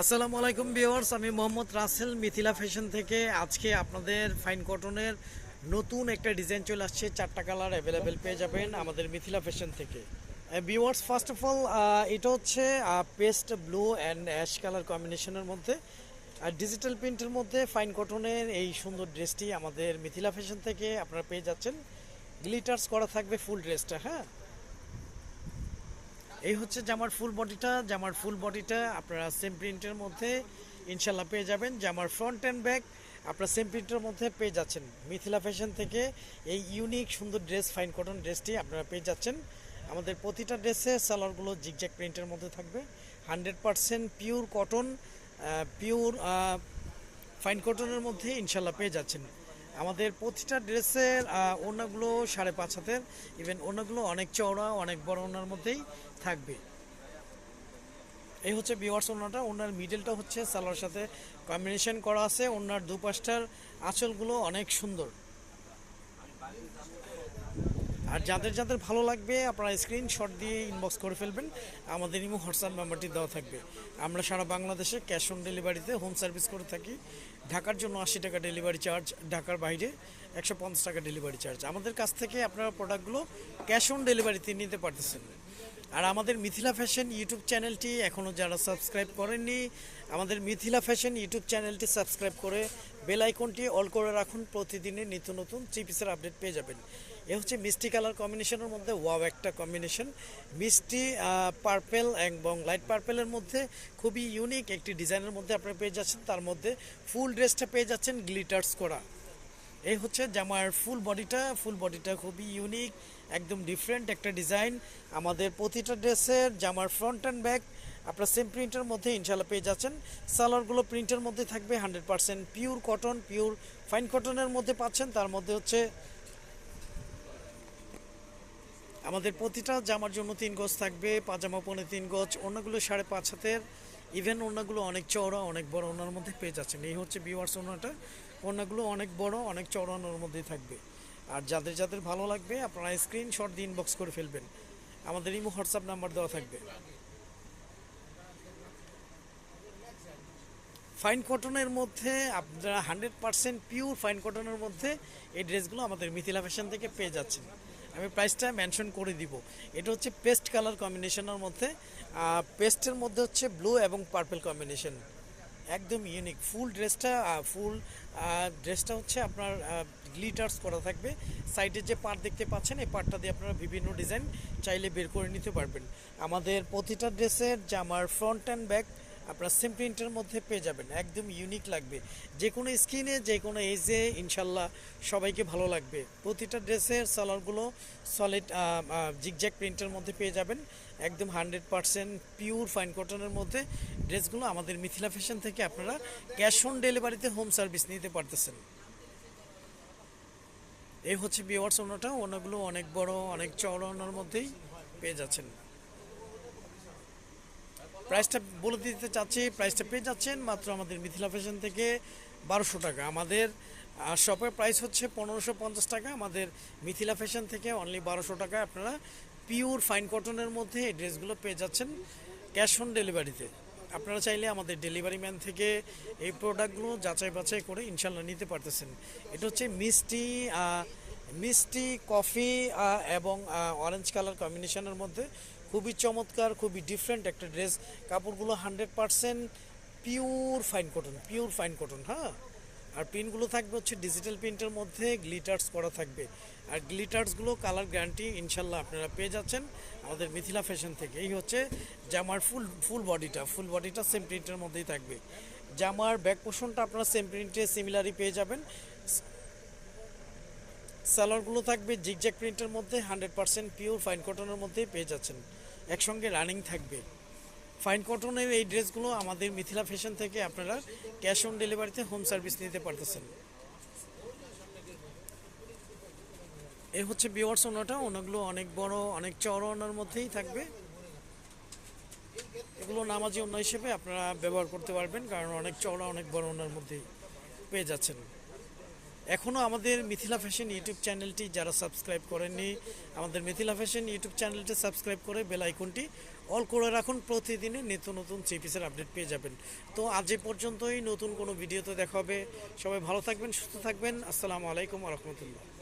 আসসালামু আলাইকুম ভিউয়ার্স, আমি মোহাম্মদ রাসেল মিথিলা ফ্যাশন থেকে। আজকে আপনাদের ফাইন কটনের নতুন একটা ডিজাইন চলে আসছে, চারটা কালার অ্যাভেলেবেল পেয়ে যাবেন আমাদের মিথিলা ফ্যাশন থেকে। ভিউয়ার্স ফার্স্ট অফ অল এটা হচ্ছে paste blue and ash colour কম্বিনেশনের মধ্যে। আর ডিজিটাল প্রিন্টের মধ্যে ফাইন কটনের এই সুন্দর ড্রেসটি আমাদের মিথিলা ফ্যাশন থেকে আপনারা পেয়ে যাচ্ছেন। গ্লিটার্স করা থাকবে ফুল ড্রেসটা হ্যাঁ? এই হচ্ছে জামার ফুল বডিটা জামার ফুল বডিটা আপনারা সেম প্রিন্টের মধ্যে ইনশাল্লাহ পেয়ে যাবেন। জামার ফ্রন্ট অ্যান্ড ব্যাক আপনারা সেম প্রিন্টের মধ্যে পেয়ে যাচ্ছেন। মিথিলা ফ্যাশন থেকে এই ইউনিক সুন্দর ড্রেস ফাইন কটন ড্রেসটি আপনারা পেয়ে যাচ্ছেন। আমাদের প্রতিটা ড্রেসে সালোয়ারগুলো জিগজ্যাক প্রিন্টের মধ্যে থাকবে। Hundred percent pure cotton pure fine কটনের মধ্যে ইনশাল্লাহ পেয়ে যাচ্ছেন। আমাদের প্রতিটা ড্রেসের ওনাগুলো সাড়ে পাঁচ হাতের। ইভেন ওনাগুলো অনেক চওড়া, অনেক বড় ওনার মধ্যেই থাকবে। এই হচ্ছে বিওয়ার্স ওনাটা ওনার মিডেলটা হচ্ছে সালোয়ার সাথে কম্বিনেশন করা আছে। ওনার দুপাশটার আঁচলগুলো অনেক সুন্দর। আর যাদের যাদের ভালো লাগবে, আপনারা স্ক্রিনশট দিয়ে ইনবক্স করে ফেলবেন। আমাদের ইমো হোয়াটসঅ্যাপ নাম্বারটি দেওয়া থাকবে। আমরা সারা বাংলাদেশে ক্যাশ অন ডেলিভারিতে হোম সার্ভিস করে থাকি। ঢাকার জন্য আশি টাকা ডেলিভারি চার্জ ঢাকার বাইরে একশো পঞ্চাশ টাকা ডেলিভারি চার্জ আমাদের কাছ থেকে আপনারা প্রোডাক্টগুলো ক্যাশ অন ডেলিভারিতে নিতে পারতেছেন। আর আমাদের মিথিলা ফ্যাশন ইউটিউব চ্যানেলটি এখনও যারা সাবস্ক্রাইব করেননি, আমাদের মিথিলা ফ্যাশন ইউটিউব চ্যানেলটি সাবস্ক্রাইব করে বেল আইকনটি অল করে রাখুন। প্রতিদিনের নিত্য নতুন থ্রি পিসের আপডেট পেয়ে যাবেন। এ হচ্ছে মিষ্টি কালার কম্বিনেশনের মধ্যে, ওয়াও একটা কম্বিনেশন। মিষ্টি পার্পেল এবং লাইট পার্পেলের মধ্যে খুবই ইউনিক একটি ডিজাইনের মধ্যে আপনারা পেয়ে যাচ্ছেন। তার মধ্যে ফুল ড্রেসটা পেয়ে যাচ্ছেন গ্লিটার্স করা। এই হচ্ছে জামার ফুল বডিটা ফুল বডিটা খুবই ইউনিক। একদম ডিফারেন্ট একটা ডিজাইন আমাদের প্রতিটা ড্রেসের জামার ফ্রন্ট অ্যান্ড ব্যাক আপনার সেম প্রিন্টের মধ্যে ইনশাল্লাহ পেয়ে যাচ্ছেন। সালোয়ারগুলো প্রিন্টের মধ্যে থাকবে hundred percent pure cotton pure fine কটনের মধ্যে পাচ্ছেন। তার মধ্যে হচ্ছে আমাদের প্রতিটা জামার জন্য তিন গজ থাকবে, পাজামা পনে তিন গজ অন্যগুলো সাড়ে পাঁচ হাতের। ইভেন অন্যগুলো অনেক চওড়া, অনেক বড় ওনার মধ্যে পেয়ে যাচ্ছেন। এই হচ্ছে বিওয়ার্স ওনাটা ওনাগুলো অনেক বড়, অনেক চওড়া ওনার মধ্যেই থাকবে। আর যাদের যাদের ভালো লাগবে, আপনারা স্ক্রিনশট দিয়ে ইনবক্স করে ফেলবেন। আমাদের ইমো হোয়াটসঅ্যাপ নাম্বার দেওয়া থাকবে। ফাইন কটনের মধ্যে, আপনারা হান্ড্রেড পার্সেন্ট পিওর ফাইন কটনের মধ্যে এই ড্রেসগুলো আমাদের মিথিলা ফ্যাশন থেকে পেয়ে যাচ্ছেন। আমি প্রাইসটা মেনশন করে দিব। এটা হচ্ছে পেস্ট কালার কম্বিনেশনের মধ্যে। পেস্টের মধ্যে হচ্ছে ব্লু এবং পার্পেল কম্বিনেশন একদম ইউনিক ফুল ড্রেসটা ফুল ড্রেসটা হচ্ছে আপনার গ্লিটার্স করা থাকবে। সাইডে যে পার্ট দেখতে পাচ্ছেন, এই পার্টটা দিয়ে আপনারা বিভিন্ন ডিজাইন চাইলে বের করে নিতে পারবেন। আমাদের প্রতিটা ড্রেসের জামার ফ্রন্ট অ্যান্ড ব্যাক আপনার সেম প্রিন্টের মধ্যে পেয়ে যাবেন। একদম ইউনিক লাগবে। যে কোনো স্কিনে যে কোনো এজে ইনশাল্লাহ সবাইকে ভালো লাগবে। প্রতিটা ড্রেসের সালোয়ারগুলো সলিড জিগজ্যাক প্রিন্টের মধ্যে পেয়ে যাবেন। একদম হান্ড্রেড পারসেন্ট পিওর ফাইন কটনের মধ্যে ড্রেসগুলো আমাদের মিথিলা ফ্যাশন থেকে আপনারা ক্যাশ অন ডেলিভারিতে হোম সার্ভিস নিতে পারতেছেন। এই হচ্ছে বিওয়ার্স ওনাটা ওনাগুলো অনেক বড়, অনেক ওনার মধ্যেই পেয়ে যাচ্ছেন। প্রাইসটা বলে দিতে চাচ্ছি, প্রাইসটা পেয়ে যাচ্ছেন মাত্র আমাদের মিথিলা ফ্যাশন থেকে বারোশো টাকা। আমাদের শপের প্রাইস হচ্ছে পনেরোশো পঞ্চাশ টাকা। আমাদের মিথিলা ফ্যাশন থেকে অনলি বারোশো টাকা আপনারা পিওর ফাইন কটনের মধ্যে এই ড্রেসগুলো পেয়ে যাচ্ছেন ক্যাশ অন ডেলিভারিতে আপনারা চাইলে আমাদের ডেলিভারি ম্যান থেকে এই প্রোডাক্টগুলো যাচাই বাছাই করে ইনশাল্লাহ নিতে পারতেছেন। এটা হচ্ছে মিষ্টি মিষ্টি কফি এবং অরেঞ্জ কালার কম্বিনেশনের মধ্যে খুবই চমৎকার, খুবই ডিফারেন্ট একটা ড্রেস কাপড়গুলো hundred percent pure fine cotton pure fine cotton হ্যাঁ? আর প্রিন্টগুলো থাকবে হচ্ছে ডিজিটাল প্রিন্টের মধ্যে গ্লিটার্স করা থাকবে। আর গ্লিটার্সগুলো কালার গ্যারান্টি ইনশাল্লাহ আপনারা পেয়ে যাচ্ছেন আমাদের মিথিলা ফ্যাশন থেকে। এই হচ্ছে জামার ফুল ফুল বডিটা ফুল বডিটা সেম প্রিন্টের মধ্যেই থাকবে। জামার ব্যাক পোর্শনটা আপনারা সেম প্রিন্টে সিমিলারই পেয়ে যাবেন। সালোয়ারগুলো থাকবে জিগজ্যাক প্রিন্টের মধ্যে হান্ড্রেড পার্সেন্ট পিওর ফাইন কটনের মধ্যেই পেয়ে যাচ্ছেন। একসঙ্গে রানিং থাকবে। ফাইন কটনের এই ড্রেসগুলো আমাদের মিথিলা ফ্যাশন থেকে আপনারা ক্যাশ অন ডেলিভারিতে হোম সার্ভিস নিতে পারতেছেন। এ হচ্ছে বিওয়ার্স ওনাটা ওনাগুলো অনেক বড়, অনেক চড় ওনার মধ্যেই থাকবে। এগুলো নামাজি অন্য হিসেবে আপনারা ব্যবহার করতে পারবেন, কারণ অনেক চড়া অনেক বড় ওনার মধ্যেই পেয়ে যাচ্ছেন। এখনও আমাদের মিথিলা ফ্যাশন ইউটিউব চ্যানেলটি যারা সাবস্ক্রাইব করেননি, আমাদের মিথিলা ফ্যাশন ইউটিউব চ্যানেলটি সাবস্ক্রাইব করে বেল আইকনটি অল করে রাখুন। প্রতিদিনে নিত্য নতুন চিপিসের পিসের আপডেট পেয়ে যাবেন। তো আজ এ পর্যন্তই, নতুন কোনো ভিডিওতে দেখা হবে। সবাই ভালো থাকবেন, সুস্থ থাকবেন। আসসালামু আলাইকুম রহমতুল্লাহ।